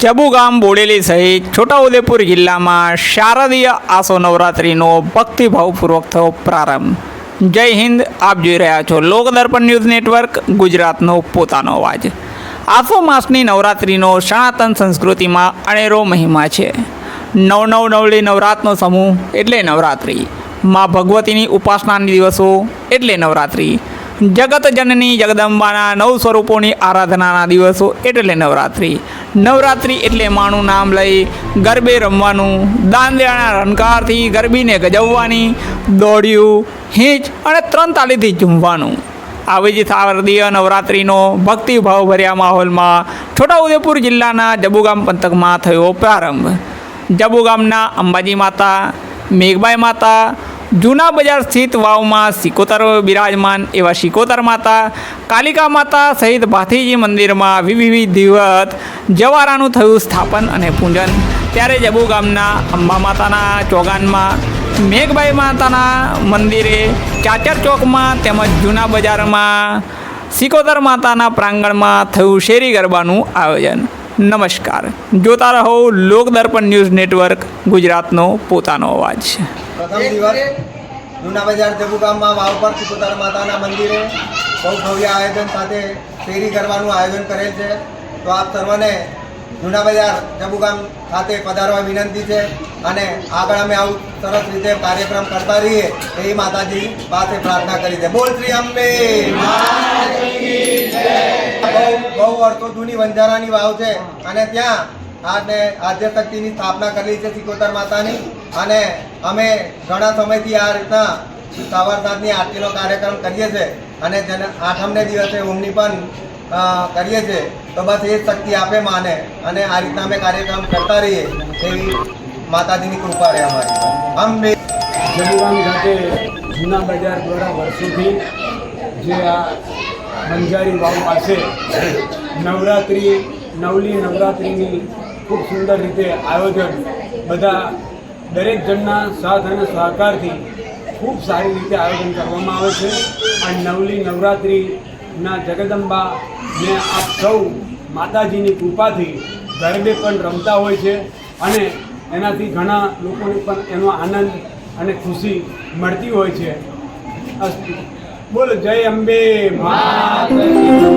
જબુ ગામ બોડેલી સહિત છોટાઉદેપુર જિલ્લામાં શારદીય આસો નવરાત્રિનો ભક્તિભાવપૂર્વક થયો પ્રારંભ. જય હિન્દ, આપ જોઈ રહ્યા છો લોકદર્પણ ન્યૂઝ નેટવર્ક, ગુજરાતનો પોતાનો અવાજ. આસો માસની નવરાત્રિનો સનાતન સંસ્કૃતિમાં અનેરો મહિમા છે. નવ નવ નવલી નવરાતનો સમૂહ એટલે નવરાત્રિ. મા ભગવતીની ઉપાસનાની દિવસો એટલે નવરાત્રિ. જગત જનની જગદંબાના નવ સ્વરૂપોની આરાધનાના દિવસો એટલે નવરાત્રિ. નવરાત્રિ એટલે માનું નામ લઈ ગરબે રમવાનું, દાંડિયાના રણકારથી ગરબીને ગજવવાની, દોડ્યું, હીંચ અને ત્રણ તાળીથી ઝૂમવાનું. આવી જ શારદીય નવરાત્રિનો ભક્તિભાવભર્યા માહોલમાં છોટાઉદેપુર જિલ્લાના જબુગામ પંથકમાં થયો પ્રારંભ. જબુગામના અંબાજી માતા, મેઘબાઈ માતા જૂના બજાર સ્થિત વાવમાં સિકોતર બિરાજમાન એવા સિકોતર માતા, કાલિકા માતા સહિત ભાથીજી મંદિરમાં વિવિધ દિવસ જવારાનું થયું સ્થાપન અને પૂજન. ત્યારે જબુ ગામના અંબા માતાના ચોગાનમાં મેઘબાઈ માતાના મંદિરે, ચાચર ચોકમાં તેમજ જૂના બજારમાં સિકોતર માતાના પ્રાંગણમાં થયું શેરી ગરબાનું આયોજન. નમસ્કાર. જોતા રહો લોકદર્પણ ન્યૂઝ નેટવર્ક, ગુજરાતનો પોતાનો અવાજ. પ્રથમ દિવસ જૂના બજાર જબુ ગામમાં વાવ માતાના મંદિરે બહુ ભવ્ય આયોજન સાથે ફેરી કરવાનું આયોજન કરેલ છે. તો સર્વને જૂના બજાર જબુ ગામ પધારવા વિનંતી છે અને આગળ અમે આવું સરસ રીતે કાર્યક્રમ કરતા રહીએ એ માતાજી પાસે પ્રાર્થના કરી છે. બોલ શ્રી અંબે. બહુ વર્ષો જૂની વંજારાની વાવ છે. અને ત્યાં આજે આદ્ય શક્તિની સ્થાપના કરેલી છે સિકોતર માતાની. અને અમે ઘણા સમયથી આ રીતના સવાર સાંજની આરતીનો કાર્યક્રમ કરીએ છીએ. અને જેને આઠમને દિવસે ઊંઘની પણ કરીએ છીએ. તો બસ એ શક્તિ આપે માને. અને આ રીતના અમે કાર્યક્રમ કરતા રહીએ એવી માતાજીની કૃપા રહે અમારી. બે જબુગામ ખાતે જૂના બજાર દ્વારા વર્ષોથી જે આ બંજારી વાવ પાસે નવરાત્રિ, નવલી નવરાત્રિની ખૂબ સુંદર રીતે આયોજન બધા દરેક જણના સાથ અને સહકારથી ખૂબ સારી રીતે આયોજન કરવામાં આવે છે. અને નવલી નવરાત્રિના જગદંબા ને આપ સૌ માતાજીની કૃપાથી ગરબે પણ રમતા હોય છે અને એનાથી ઘણા લોકોને પણ એનો આનંદ અને ખુશી મળતી હોય છે. અસ્તુ બોલ જય અંબે માતા